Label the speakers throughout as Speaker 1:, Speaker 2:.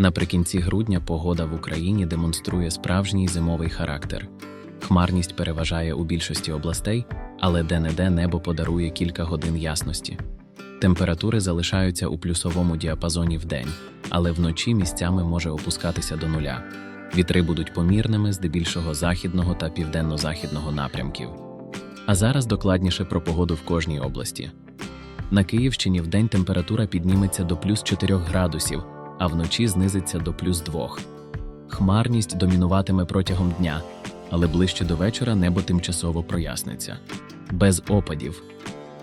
Speaker 1: Наприкінці грудня погода в Україні демонструє справжній зимовий характер. Хмарність переважає у більшості областей, але де-не-де небо подарує кілька годин ясності. Температури залишаються у плюсовому діапазоні вдень, але вночі місцями може опускатися до нуля. Вітри будуть помірними, здебільшого західного та південно-західного напрямків. А зараз докладніше про погоду в кожній області. На Київщині вдень температура підніметься до плюс 4 градусів, а вночі знизиться до плюс 2. Хмарність домінуватиме протягом дня, але ближче до вечора небо тимчасово проясниться. Без опадів.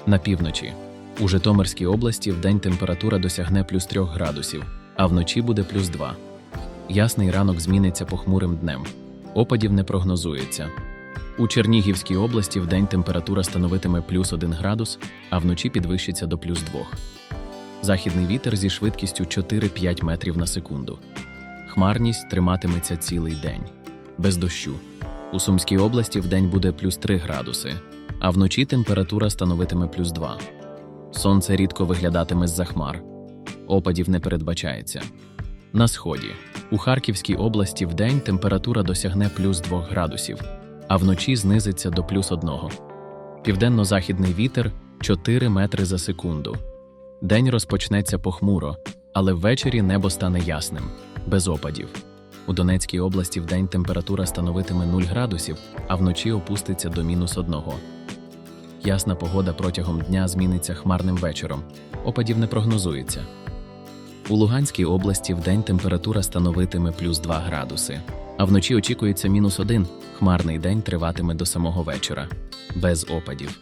Speaker 1: На півночі. У Житомирській області вдень температура досягне плюс 3 градусів, а вночі буде плюс 2. Ясний ранок зміниться похмурим днем. Опадів не прогнозується. У Чернігівській області вдень температура становитиме плюс 1 градус, а вночі підвищиться до плюс 2. Західний вітер зі швидкістю 4-5 метрів на секунду. Хмарність триматиметься цілий день. Без дощу. У Сумській області вдень буде плюс 3 градуси, а вночі температура становитиме плюс 2. Сонце рідко виглядатиме з-за хмар. Опадів не передбачається. На сході. У Харківській області вдень температура досягне плюс 2 градусів, а вночі знизиться до плюс 1. Південно-західний вітер 4 метри за секунду. День розпочнеться похмуро, але ввечері небо стане ясним, без опадів. У Донецькій області вдень температура становитиме 0 градусів, а вночі опуститься до мінус 1. Ясна погода протягом дня зміниться хмарним вечором. Опадів не прогнозується. У Луганській області вдень температура становитиме плюс 2 градуси, а вночі очікується мінус 1. Хмарний день триватиме до самого вечора, без опадів.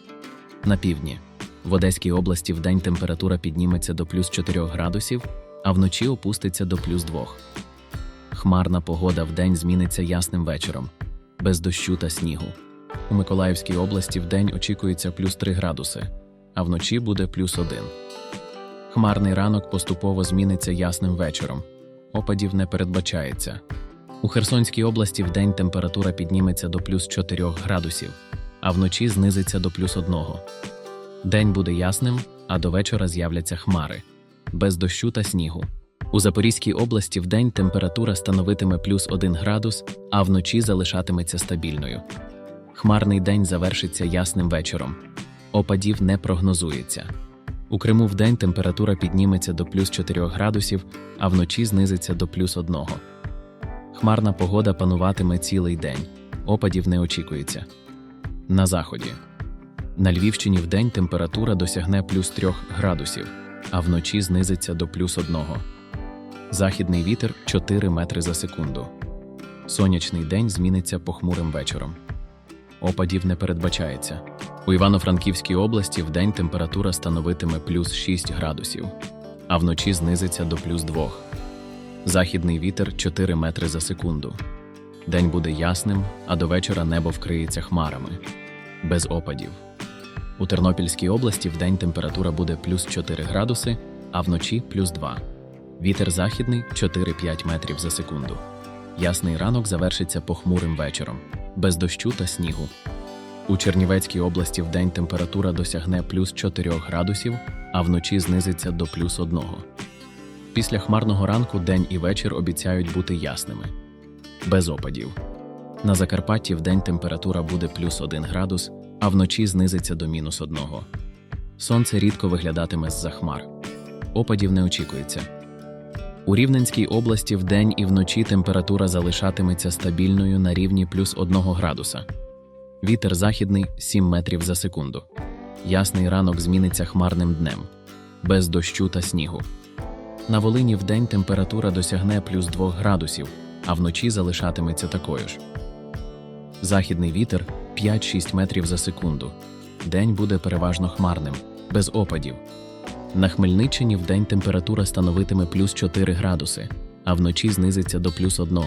Speaker 1: На півдні. В Одеській області вдень температура підніметься до плюс 4 градусів, а вночі опуститься до плюс 2. Хмарна погода вдень зміниться ясним вечором, без дощу та снігу. У Миколаївській області вдень очікується плюс 3 градуси, а вночі буде плюс 1. Хмарний ранок поступово зміниться ясним вечором. Опадів не передбачається. У Херсонській області вдень температура підніметься до плюс 4 градусів, а вночі знизиться до плюс 1. День буде ясним, а до вечора з'являться хмари, без дощу та снігу. У Запорізькій області вдень температура становитиме плюс 1 градус, а вночі залишатиметься стабільною. Хмарний день завершиться ясним вечором. Опадів не прогнозується. У Криму вдень температура підніметься до плюс 4 градусів, а вночі знизиться до плюс 1. Хмарна погода пануватиме цілий день. Опадів не очікується. На заході. На Львівщині вдень температура досягне плюс 3 градусів, а вночі знизиться до плюс 1. Західний вітер 4 метри за секунду. Сонячний день зміниться похмурим вечором. Опадів не передбачається. У Івано-Франківській області вдень температура становитиме плюс 6 градусів, а вночі знизиться до плюс 2. Західний вітер 4 метри за секунду. День буде ясним, а до вечора небо вкриється хмарами. Без опадів. У Тернопільській області вдень температура буде плюс 4 градуси, а вночі плюс 2. Вітер західний 4-5 метрів за секунду. Ясний ранок завершиться похмурим вечором, без дощу та снігу. У Чернівецькій області вдень температура досягне плюс 4 градусів, а вночі знизиться до плюс 1. Після хмарного ранку день і вечір обіцяють бути ясними, без опадів. На Закарпатті вдень температура буде плюс 1 градус, а вночі знизиться до мінус 1. Сонце рідко виглядатиме з-за хмар. Опадів не очікується. У Рівненській області вдень і вночі температура залишатиметься стабільною на рівні плюс 1 градуса. Вітер західний 7 метрів за секунду. Ясний ранок зміниться хмарним днем, без дощу та снігу. На Волині вдень температура досягне плюс 2 градусів, а вночі залишатиметься такою ж. Західний вітер 5-6 метрів за секунду. День буде переважно хмарним, без опадів. На Хмельниччині вдень температура становитиме плюс 4 градуси, а вночі знизиться до плюс 1.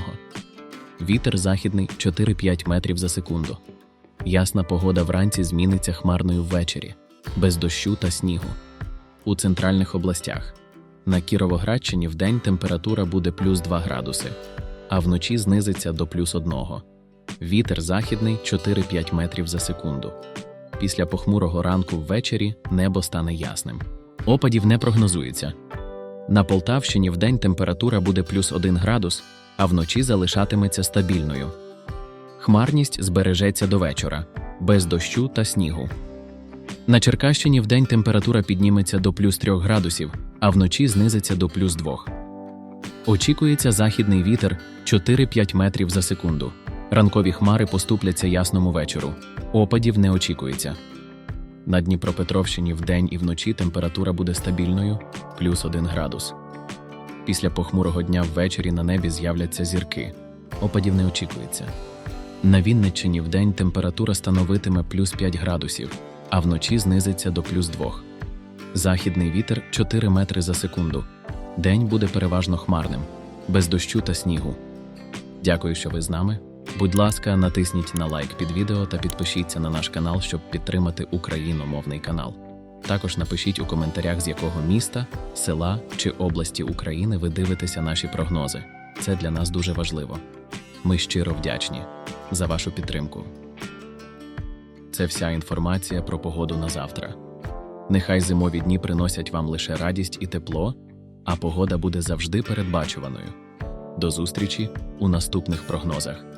Speaker 1: Вітер західний 4-5 метрів за секунду. Ясна погода вранці зміниться хмарною ввечері, без дощу та снігу. У центральних областях. На Кіровоградщині вдень температура буде плюс 2 градуси, а вночі знизиться до плюс 1. Вітер західний 4-5 метрів за секунду. Після похмурого ранку ввечері небо стане ясним. Опадів не прогнозується. На Полтавщині вдень температура буде плюс 1 градус, а вночі залишатиметься стабільною. Хмарність збережеться до вечора, без дощу та снігу. На Черкащині вдень температура підніметься до плюс 3 градусів, а вночі знизиться до плюс 2. Очікується західний вітер 4-5 метрів за секунду. Ранкові хмари поступляться ясному вечору. Опадів не очікується. На Дніпропетровщині вдень і вночі температура буде стабільною плюс 1 градус. Після похмурого дня ввечері на небі з'являться зірки. Опадів не очікується. На Вінниччині вдень температура становитиме плюс 5 градусів, а вночі знизиться до плюс 2. Західний вітер 4 метри за секунду. День буде переважно хмарним, без дощу та снігу. Дякую, що ви з нами. Будь ласка, натисніть на лайк під відео та підпишіться на наш канал, щоб підтримати україномовний канал. Також напишіть у коментарях, з якого міста, села чи області України ви дивитеся наші прогнози. Це для нас дуже важливо. Ми щиро вдячні за вашу підтримку. Це вся інформація про погоду на завтра. Нехай зимові дні приносять вам лише радість і тепло, а погода буде завжди передбачуваною. До зустрічі у наступних прогнозах.